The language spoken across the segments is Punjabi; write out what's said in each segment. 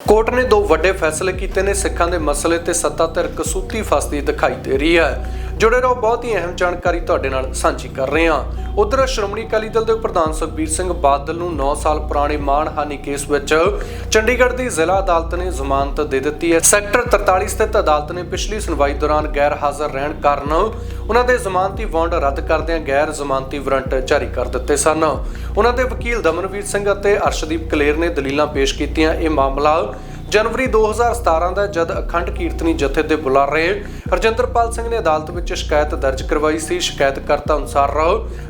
ਕੋਰਟ ਨੇ ਦੋ ਵੱਡੇ ਫੈਸਲੇ ਕੀਤੇ ਨੇ ਸਿੱਖਾਂ ਦੇ ਮਸਲੇ ਤੇ ਸੱਤਾ ਧਿਰ ਕਸੂਤੀ ਫਸਦੀ ਦਿਖਾਈ ਦੇ ਰਹੀ ਹੈ। ਜੁੜੇ ਰਹੋ, ਬਹੁਤ ਹੀ ਅਹਿਮ ਜਾਣਕਾਰੀ ਤੁਹਾਡੇ ਨਾਲ ਸਾਂਝੀ ਕਰ ਰਹੇ ਹਾਂ। ਉਧਰ ਸ਼੍ਰੋਮਣੀ ਅਕਾਲੀ ਦਲ ਦੇ ਪ੍ਰਧਾਨ ਸੁਖਬੀਰ ਸਿੰਘ ਬਾਦਲ ਨੂੰ 9 ਸਾਲ ਪੁਰਾਣੇ ਮਾਣਹਾਨੀ ਕੇਸ ਵਿੱਚ ਚੰਡੀਗੜ੍ਹ ਦੀ ਜ਼ਿਲ੍ਹਾ ਅਦਾਲਤ ਨੇ ਜ਼ਮਾਨਤ ਦੇ ਦਿੱਤੀ ਹੈ। ਸੈਕਟਰ 43 ਸਥਿਤ ਅਦਾਲਤ ਨੇ ਪਿਛਲੀ ਸੁਣਵਾਈ ਦੌਰਾਨ ਗੈਰ ਹਾਜ਼ਰ ਰਹਿਣ ਕਾਰਨ ਉਹਨਾਂ ਦੇ ਜ਼ਮਾਨਤੀ ਵਾਰੰਟ ਰੱਦ ਕਰਦਿਆਂ ਗੈਰ ਜ਼ਮਾਨਤੀ ਵਾਰੰਟ ਜਾਰੀ ਕਰ ਦਿੱਤੇ ਸਨ। ਉਹਨਾਂ ਦੇ ਵਕੀਲ ਦਮਨਵੀਰ ਸਿੰਘ ਅਤੇ ਅਰਸ਼ਦੀਪ ਕਲੇਰ ਨੇ ਦਲੀਲਾਂ ਪੇਸ਼ ਕੀਤੀਆਂ। ਇਹ ਮਾਮਲਾ ਜਨਵਰੀ 2017 ਦਾ ਜਦ ਅਖੰਡ ਕੀਰਤਨੀ ਜਥੇ ਦੇ ਬੁਲਾਰੇ ਹਰਜਿੰਦਰਪਾਲ ਸਿੰਘ ਨੇ ਅਦਾਲਤ ਵਿੱਚ ਸ਼ਿਕਾਇਤ ਦਰਜ ਕਰਵਾਈ ਸੀ। ਸ਼ਿਕਾਇਤਕਰਤਾ ਅਨੁਸਾਰ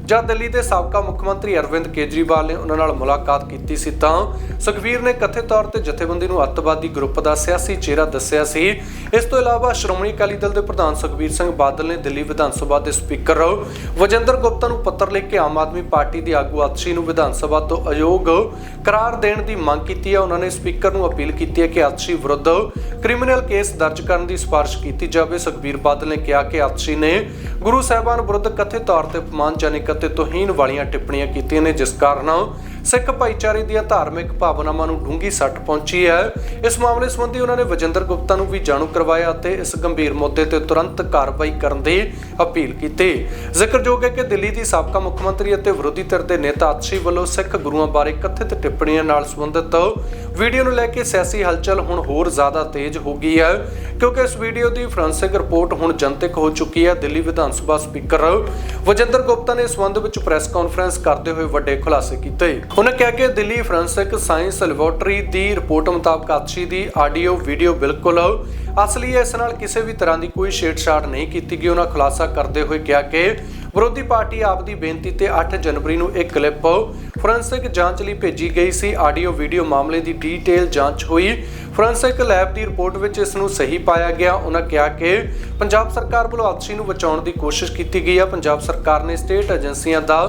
ਜਦ ਦਿੱਲੀ ਦੇ ਸਾਬਕਾ ਮੁੱਖ ਮੰਤਰੀ ਅਰਵਿੰਦ ਕੇਜਰੀਵਾਲ ਨੇ ਉਹਨਾਂ ਨਾਲ ਮੁਲਾਕਾਤ ਕੀਤੀ ਸੀ ਤਾਂ ਸੁਖਵੀਰ ਨੇ ਕਥਿਤ ਤੌਰ ਤੇ ਜਥੇਬੰਦੀ ਨੂੰ ਅੱਤਵਾਦੀ ਗਰੁੱਪ ਦਾ ਸਿਆਸੀ ਚਿਹਰਾ ਦੱਸਿਆ ਸੀ। ਇਸ ਤੋਂ ਇਲਾਵਾ ਸ਼੍ਰੋਮਣੀ ਅਕਾਲੀ ਦਲ ਦੇ ਪ੍ਰਧਾਨ ਸੁਖਬੀਰ ਸਿੰਘ ਬਾਦਲ ਨੇ ਦਿੱਲੀ ਵਿਧਾਨ ਸਭਾ ਦੇ ਸਪੀਕਰ ਵਜਿੰਦਰ ਗੁਪਤਾ ਨੂੰ ਪੱਤਰ ਲਿਖ ਕੇ ਆਮ ਆਦਮੀ ਪਾਰਟੀ ਦੀ ਆਗੂ ਆਤਸ਼ੀ ਨੂੰ ਵਿਧਾਨ ਸਭਾ ਤੋਂ ਅਯੋਗ ਕਰਾਰ ਦੇਣ ਦੀ ਮੰਗ ਕੀਤੀ ਹੈ। ਉਹਨਾਂ ਨੇ ਸਪੀਕਰ ਨੂੰ ਅਪੀਲ ਕੀਤੀ ਹੈ ਕਿ ਆਤਸ਼ੀ ਵਿਰੁੱਧ ਕ੍ਰਿਮੀਨਲ ਕੇਸ ਦਰਜ ਕਰਨ ਦੀ ਸਿਫਾਰਿਸ਼ ਕੀਤੀ ਜਾਵੇ। ਸੁਖਬੀਰ ਬਾਦਲ ਨੇ ਕਿਹਾ ਕਿ ਆਤਸ਼ੀ ਨੇ ਗੁਰੂ ਸਾਹਿਬਾਨ ਵਿਰੁੱਧ ਕਥਿਤ ਤੌਰ ਤੇ ਅਪਮਾਨਜਨਕ ਅਤੇ ਤੋਹੀਨ ਵਾਲੀਆਂ ਟਿੱਪਣੀਆਂ ਕੀਤੀਆਂ ਨੇ ਜਿਸ ਕਾਰਨ ਸਿੱਖ ਭਾਈਚਾਰੇ ਦੀਆਂ ਧਾਰਮਿਕ ਭਾਵਨਾਵਾਂ ਨੂੰ ਡੂੰਘੀ ਸੱਟ ਪਹੁੰਚੀ ਹੈ। ਇਸ ਮਾਮਲੇ ਸੰਬੰਧੀ ਉਹਨਾਂ ਨੇ ਵਜਿੰਦਰ ਗੁਪਤਾ ਨੂੰ ਵੀ ਜਾਣੂ ਕਰਵਾਇਆ ਅਤੇ ਇਸ ਗੰਭੀਰ ਮੁੱਦੇ ਤੇ ਤੁਰੰਤ ਕਾਰਵਾਈ ਕਰਨ ਦੀ ਅਪੀਲ ਕੀਤੀ। ਜ਼ਿਕਰਯੋਗ ਹੈ ਕਿ ਦਿੱਲੀ ਦੀ ਸਾਬਕਾ ਮੁੱਖ ਮੰਤਰੀ ਅਤੇ ਵਿਰੋਧੀ ਧਿਰ ਦੇ ਨੇਤਾ ਅਤਸ਼ੀ ਵੱਲੋਂ ਸਿੱਖ ਗੁਰੂਆਂ ਬਾਰੇ ਕਥਿਤ ਟਿੱਪਣੀਆਂ ਨਾਲ ਸੰਬੰਧਿਤ ਵੀਡੀਓ ਨੂੰ ਲੈ ਕੇ ਸਿਆਸੀ ਹਲਚਲ ਹੁਣ ਹੋਰ ਜ਼ਿਆਦਾ ਤੇਜ਼ ਹੋ ਗਈ ਹੈ, ਕਿਉਂਕਿ ਇਸ ਵੀਡੀਓ ਦੀ ਫੋਰੈਂਸਿਕ ਰਿਪੋਰਟ ਹੁਣ ਜਨਤਕ ਹੋ ਚੁੱਕੀ ਹੈ। ਦਿੱਲੀ ਵਿਧਾਨ ਸਭਾ ਸਪੀਕਰ ਵਜਿੰਦਰ ਗੁਪਤਾ ਨੇ ਇਸ ਸੰਬੰਧ ਵਿੱਚ ਪ੍ਰੈਸ ਕਾਨਫਰੰਸ ਕਰਦੇ ਹੋਏ ਵੱਡੇ ਖੁਲਾਸੇ ਕੀਤੇ। ਉਹਨਾਂ ਕਿਹਾ ਕਿ ਦਿੱਲੀ ਫੋਰੈਂਸਿਕ ਸਾਇੰਸ ਲੈਬੋਰਟਰੀ ਦੀ ਰਿਪੋਰਟ ਮੁਤਾਬਕ ਆਤਸ਼ੀ ਦੀ ਆਡੀਓ ਵੀਡੀਓ ਬਿਲਕੁਲ ਅਸਲੀ ਹੈ। ਇਸ ਨਾਲ ਕਿਸੇ ਵੀ ਤਰ੍ਹਾਂ ਦੀ ਕੋਈ ਛੇੜਛਾੜ ਨਹੀਂ ਕੀਤੀ ਗਈ। ਉਹਨਾਂ ਖੁਲਾਸਾ ਕਰਦੇ ਹੋਏ ਕਿਹਾ ਕਿ ਵਿਰੋਧੀ ਪਾਰਟੀ ਆਪ ਦੀ ਬੇਨਤੀ ਤੇ 8 ਜਨਵਰੀ ਨੂੰ ਇੱਕ ਕਲਿੱਪ ਫੋਰੈਂਸਿਕ ਜਾਂਚ ਲਈ ਭੇਜੀ ਗਈ ਸੀ ਆਡੀਓ ਵੀਡੀਓ ਮਾਮਲੇ ਦੀ ਡੀਟੇਲ ਜਾਂਚ ਹੋਈ। ਫੋਰੈਂਸਿਕ ਲੈਬ ਦੀ ਰਿਪੋਰਟ ਵਿੱਚ ਇਸ ਨੂੰ ਸਹੀ ਪਾਇਆ ਗਿਆ। ਉਹਨਾਂ ਕਿਹਾ ਕਿ ਪੰਜਾਬ ਸਰਕਾਰ ਵੱਲੋਂ ਆਤਸ਼ੀ ਨੂੰ ਬਚਾਉਣ ਦੀ ਕੋਸ਼ਿਸ਼ ਕੀਤੀ ਗਈ ਹੈ ਪੰਜਾਬ ਸਰਕਾਰ ਨੇ ਸਟੇਟ ਏਜੰਸੀਆਂ ਦਾ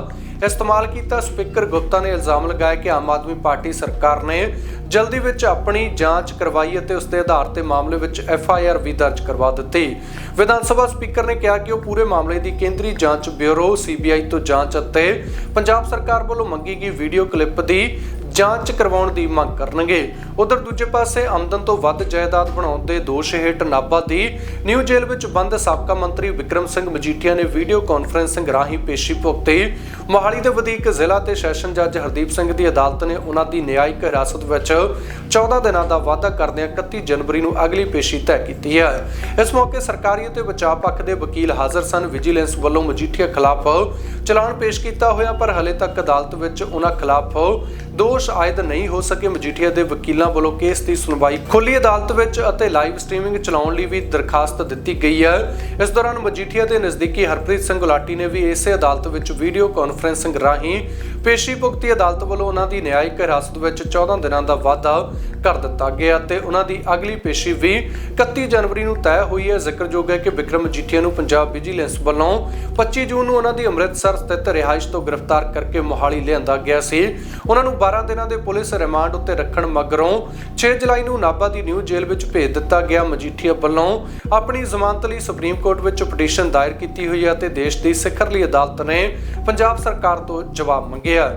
ਇਸਤੇਮਾਲ ਕੀਤਾ। ਸਪੀਕਰ ਗੁਪਤਾ ਨੇ ਇਲਜ਼ਾਮ ਲਗਾਇਆ ਕਿ ਆਮ ਆਦਮੀ ਪਾਰਟੀ ਸਰਕਾਰ ਨੇ ਜਲਦੀ ਵਿੱਚ ਆਪਣੀ ਜਾਂਚ ਕਰਵਾਈ ਅਤੇ ਉਸ ਦੇ ਆਧਾਰ ਤੇ ਮਾਮਲੇ ਵਿੱਚ ਐਫ ਆਈ ਆਰ ਵੀ ਦਰਜ ਕਰਵਾ ਦਿੱਤੀ। ਵਿਧਾਨ ਸਭਾ ਸਪੀਕਰ ਨੇ ਕਿਹਾ ਕਿ ਉਹ ਪੂਰੇ ਮਾਮਲੇ ਦੀ ਕੇਂਦਰੀ ਜਾਂਚ ਬਿਊਰੋ, ਸੀਬੀਆਈ ਤੋਂ ਜਾਂਚ ਅਤੇ ਪੰਜਾਬ ਸਰਕਾਰ ਵੱਲੋਂ ਮੰਗੀ ਗਈ ਵੀਡੀਓ ਕਲਿੱਪ ਦੀ ਜਾਂਚ ਕਰਵਾਉਣ ਦੀ ਮੰਗ ਕਰਨਗੇ। ਉਧਰ ਦੂਜੇ ਪਾਸੇ ਆਮਦਨ ਤੋਂ ਵੱਧ ਜਾਇਦਾਦ ਬਣਾਉਣ ਦੇ ਦੋਸ਼ ਹੇਠ ਨਾਭਾ ਦੀ ਨਿਊ ਜੇਲ੍ਹ ਵਿੱਚ ਬੰਦ ਸਾਬਕਾ ਮੰਤਰੀ ਵਿਕਰਮ ਸਿੰਘ ਮਜੀਠੀਆ ਨੇ ਵੀਡੀਓ ਕਾਨਫਰੰਸਿੰਗ ਰਾਹੀਂ ਪੇਸ਼ੀ ਭੁਗਤੀ। ਮੋਹਾਲੀ ਦੇ ਵਧੀਕ ਜ਼ਿਲ੍ਹਾ ਤੇ ਸੈਸ਼ਨ ਜੱਜ ਹਰਦੀਪ ਸਿੰਘ ਦੀ ਅਦਾਲਤ ਨੇ ਉਹਨਾਂ ਦੀ ਨਿਆਇਕ ਹਿਰਾਸਤ ਵਿੱਚ 14 ਦਿਨਾਂ ਦਾ ਵਾਅਦਾ ਕਰਦਿਆਂ 31 ਜਨਵਰੀ ਨੂੰ ਅਗਲੀ ਪੇਸ਼ੀ ਤੈਅ ਕੀਤੀ ਹੈ। ਇਸ ਮੌਕੇ ਸਰਕਾਰੀ ਅਤੇ ਬਚਾਅ ਪੱਖ ਦੇ ਵਕੀਲ ਹਾਜ਼ਰ ਸਨ। ਵਿਜੀਲੈਂਸ ਵੱਲੋਂ ਮਜੀਠੀਆ ਖਿਲਾਫ ਚਲਾਨ ਪੇਸ਼ ਕੀਤਾ ਹੋਇਆ, ਪਰ ਹਲੇ ਤੱਕ ਅਦਾਲਤ ਵਿੱਚ ਉਹਨਾਂ ਖਿਲਾਫ ਦੋਸ਼ ਆਇਦ ਨਹੀਂ ਹੋ ਸਕੇ। ਮਜੀਠੀਆ ਦੇ ਵਕੀਲਾਂ ਵੱਲੋਂ ਕੇਸ ਦੀ ਸੁਣਵਾਈ ਖੁੱਲੀ ਅਦਾਲਤ ਵਿੱਚ ਅਤੇ ਲਾਈਵ ਸਟ੍ਰੀਮਿੰਗ ਚਲਾਉਣ ਲਈ ਵੀ ਦਰਖਾਸਤ ਦਿੱਤੀ ਗਈ ਹੈ। ਇਸ ਦੌਰਾਨ ਮਜੀਠੀਆ ਦੇ ਨਜ਼ਦੀਕੀ ਹਰਪ੍ਰੀਤ ਸਿੰਘ ਗੁਲਾਟੀ ਨੇ ਵੀ ਇਸੇ ਅਦਾਲਤ ਵਿੱਚ ਵੀਡੀਓ ਕਾਨਫਰੰਸਿੰਗ ਰਾਹੀਂ ਪੇਸ਼ੀ ਭੁਗਤੀ ਅਦਾਲਤ ਵੱਲੋਂ ਉਹਨਾਂ ਦੀ ਨਿਆਇਕ ਹਿਰਾਸਤ ਵਿੱਚ 14 ਦਿਨਾਂ ਦਾ ਵਾਧਾ ਕਰ ਦਿੱਤਾ ਗਿਆ ਤੇ ਉਹਨਾਂ ਦੀ ਅਗਲੀ ਪੇਸ਼ੀ ਵੀ 31 ਜਨਵਰੀ ਨੂੰ ਤੈਅ ਹੋਈ ਹੈ। ਜ਼ਿਕਰਯੋਗ ਹੈ ਕਿ ਵਿਕਰਮ ਮਜੀਠੀਆ ਨੂੰ ਪੰਜਾਬ ਵਿਜੀਲੈਂਸ ਵੱਲੋਂ 25 ਜੂਨ ਨੂੰ ਉਹਨਾਂ ਦੀ ਅੰਮ੍ਰਿਤਸਰ ਸਥਿਤ ਰਿਹਾਇਸ਼ ਤੋਂ ਗ੍ਰਿਫਤਾਰ ਕਰਕੇ ਮੋਹਾਲੀ ਲਿਆਂਦਾ ਗਿਆ ਸੀ। ਉਹਨਾਂ ਨੂੰ 12 ਦਿਨਾਂ ਦੇ ਪੁਲਿਸ ਰਿਮਾਂਡ ਉੱਤੇ ਰੱਖਣ ਮਗਰੋਂ 6 ਜੁਲਾਈ ਨੂੰ ਨਾਭਾ ਦੀ ਨਿਊ ਜੇਲ੍ਹ ਵਿੱਚ ਭੇਜ ਦਿੱਤਾ ਗਿਆ। ਮਜੀਠੀਆ ਵੱਲੋਂ ਆਪਣੀ ਜ਼ਮਾਨਤ ਲਈ ਸੁਪਰੀਮ ਕੋਰਟ ਵਿੱਚ ਪਟੀਸ਼ਨ ਦਾਇਰ ਕੀਤੀ ਹੋਈ ਹੈ ਤੇ ਦੇਸ਼ ਦੀ ਸਿਖਰਲੀ ਅਦਾਲਤ ਨੇ ਪੰਜਾਬ ਸਰਕਾਰ ਤੋਂ ਜਵਾਬ ਮੰਗਿਆ।